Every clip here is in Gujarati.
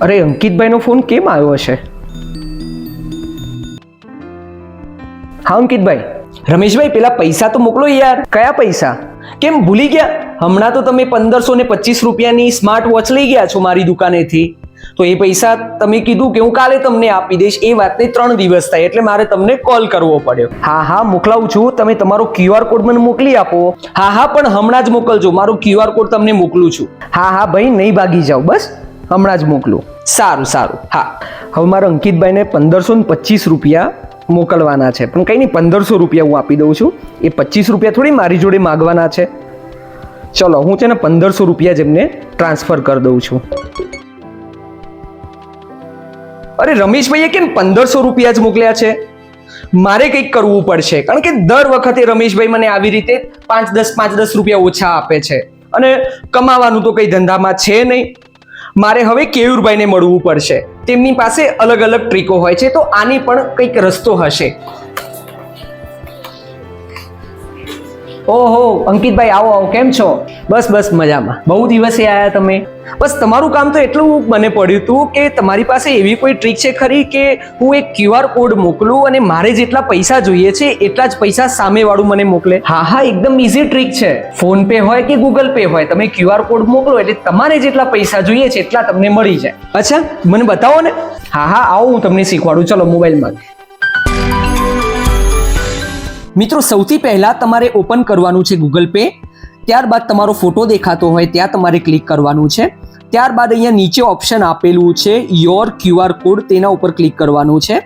અરે, અંકિતભાઈનો ફોન કેમ આવ્યો હશે? હા, અંકિતભાઈ. રમેશભાઈ, પેલા પૈસા તો મોકલો યાર. કયા પૈસા? કેમ ભૂલી ગયા? હમણાં તો તમે પંદરસો ને પચીસ રૂપિયાની સ્માર્ટ વોચ લઈ ગયા છો મારી દુકાનેથી. તો એ પૈસા તમે કીધું કે હું કાલે તમને આપી દઈશ, એ વાતને ત્રણ દિવસ થાય એટલે મારે તમને કોલ કરવો પડ્યો. હા હા, મોકલાવું છું. તમે તમારો ક્યુઆર કોડ મને મોકલી આપો. હા હા, પણ હમણાં જ મોકલજો. મારો ક્યુઆર કોડ તમને મોકલું છું. હા હા, ભાઈ, નહીં ભાગી જાઓ, બસ. હમણાં જ મોકલું. સારું સારું. હા. હવે મારા અંકિતભાઈને પંદરસો ને પચીસ રૂપિયા મોકલવાના છે. પણ કંઈ નહીં, પંદરસો રૂપિયા હું આપી દઉં છું. એ પચીસ રૂપિયા થોડી મારી જોડે માગવાના છે. ચલો, હું છે ને પંદરસો રૂપિયા જ એમને ટ્રાન્સફર કરી દઉં છું. અરે રમેશભાઈએ કેમ પંદરસો રૂપિયા જ મોકલ્યા છે? મારે કંઈક કરવું પડશે. કારણ કે દર વખતે રમેશભાઈ મને આવી રીતે પાંચ દસ પાંચ દસ રૂપિયા ઓછા આપે છે. અને કમાવાનું તો કંઈ ધંધામાં છે નહીં. મારે હવે કેયુરભાઈને મળવું પડશે. તેમની પાસે અલગ અલગ ટ્રીકો હોય છે, તો આની પણ કંઈક રસ્તો હશે. ઓહો અંકિતભાઈ આવો આવો કેમ છો? બસ બસ મજામાં. બહુ દિવસે આવ્યા તમે? બસ તમારું કામ તો એટલું મને પડ્યું હતું કે તમારી પાસે એવી કોઈ ટ્રીક છે ખરી કે હું એક ક્યુઆર કોડ મોકલું અને મારે જેટલા પૈસા જોઈએ છે એટલા જ પૈસા સામેવાળું મને મોકલે? હા હા એકદમ ઇઝી ટ્રીક છે. ફોન પે હોય કે ગૂગલ પે હોય તમે ક્યુઆર કોડ મોકલો એટલે તમારે જેટલા પૈસા જોઈએ છે એટલા તમને મળી જાય. અચ્છા મને બતાવો ને. હા હા આવો હું તમને શીખવાડું. ચલો મોબાઈલમાં મિત્રો, સૌથી પહેલા તમારે ઓપન કરવાનું છે ગૂગલ પે ત્યારબાદ તમારો ફોટો દેખાતો હોય, ત્યાં તમારે ક્લિક કરવાનું છે. ત્યારબાદ અહીંયા નીચે ઓપ્શન આપેલું છે યોર ક્યુઆર કોડ તેના ઉપર ક્લિક કરવાનું છે.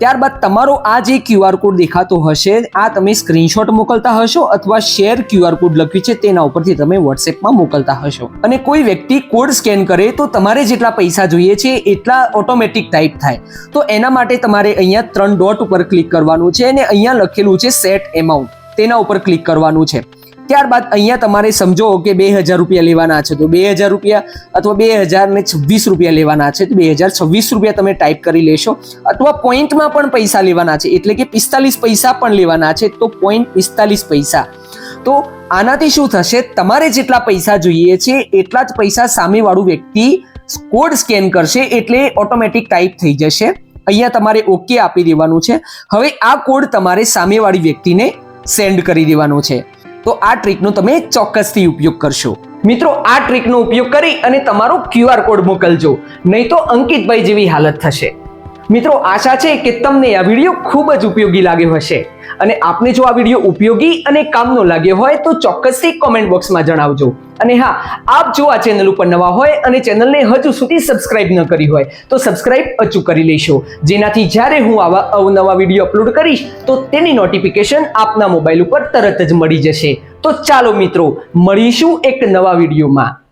ત્યારબાદ તમારો આ જે ક્યુઆર કોડ દેખાતો હશે, આ તમે સ્ક્રીનશોટ મોકલતા હશો અથવા શેર ક્યુઆર કોડ લખ્યું છે તેના ઉપરથી તમે વોટ્સએપમાં મોકલતા હશો. અને કોઈ વ્યક્તિ કોડ સ્કેન કરે તો તમારે જેટલા પૈસા જોઈએ છે એટલા ઓટોમેટિક ટાઈપ થાય. તો એના માટે તમારે અહીંયા ત્રણ ડોટ ઉપર ક્લિક કરવાનું છે અને અહીંયા લખેલું છે સેટ એમાઉન્ટ તેના ઉપર ક્લિક કરવાનું છે. ત્યારબાદ અહીંયા તમારે સમજો કે બે હજાર રૂપિયા લેવાના છે તો બે હજાર રૂપિયા અથવા બે હજાર ને છવ્વીસ રૂપિયા લેવાના છે તો બે હજાર છવ્વીસ રૂપિયા તમે ટાઈપ કરી લેશો. અથવા પોઈન્ટમાં પણ પૈસા લેવાના છે એટલે કે પિસ્તાલીસ પૈસા પણ લેવાના છે તો પોઈન્ટ પિસ્તાલીસ પૈસા. તો આનાથી શું થશે? તમારે જેટલા પૈસા જોઈએ છે એટલા જ પૈસા સામેવાળું વ્યક્તિ કોડ સ્કેન કરશે એટલે ઓટોમેટિક ટાઈપ થઈ જશે. અહીંયા તમારે ઓકે આપી દેવાનું છે. હવે આ કોડ તમારે સામેવાળી વ્યક્તિને સેન્ડ કરી દેવાનો છે. તો આ ટ્રીકનો તમે ચોક્કસથી ઉપયોગ કરશો. મિત્રો, આ ટ્રીકનો ઉપયોગ કરી અને તમારો ક્યુઆર કોડ મોકલજો. નહીં તો અંકિતભાઈ જેવી હાલત થશે. મિત્રો, આશા છે કે તમને આ વીડિયો ખૂબ જ ઉપયોગી લાગ્યો હશે. અને આપને જો આ વીડિયો ઉપયોગી અને કામનો લાગ્યો હોય, તો ચોક્કસથી કોમેન્ટ બોક્સમાં જણાવજો. અને હા, આપ જો આ ચેનલ ઉપર નવા હોય અને ચેનલને હજુ સુધી સબસ્ક્રાઇબ ન કરી હોય, તો સબસ્ક્રાઇબ અચૂક કરી લેશો. જેનાથી જ્યારે હું આવા અવનવા વીડિયો અપલોડ કરીશ, તો તેની નોટિફિકેશન આપના મોબાઈલ ઉપર તરત જ મળી જશે. તો ચાલો મિત્રો, મળીશું એક નવા વિડીયોમાં.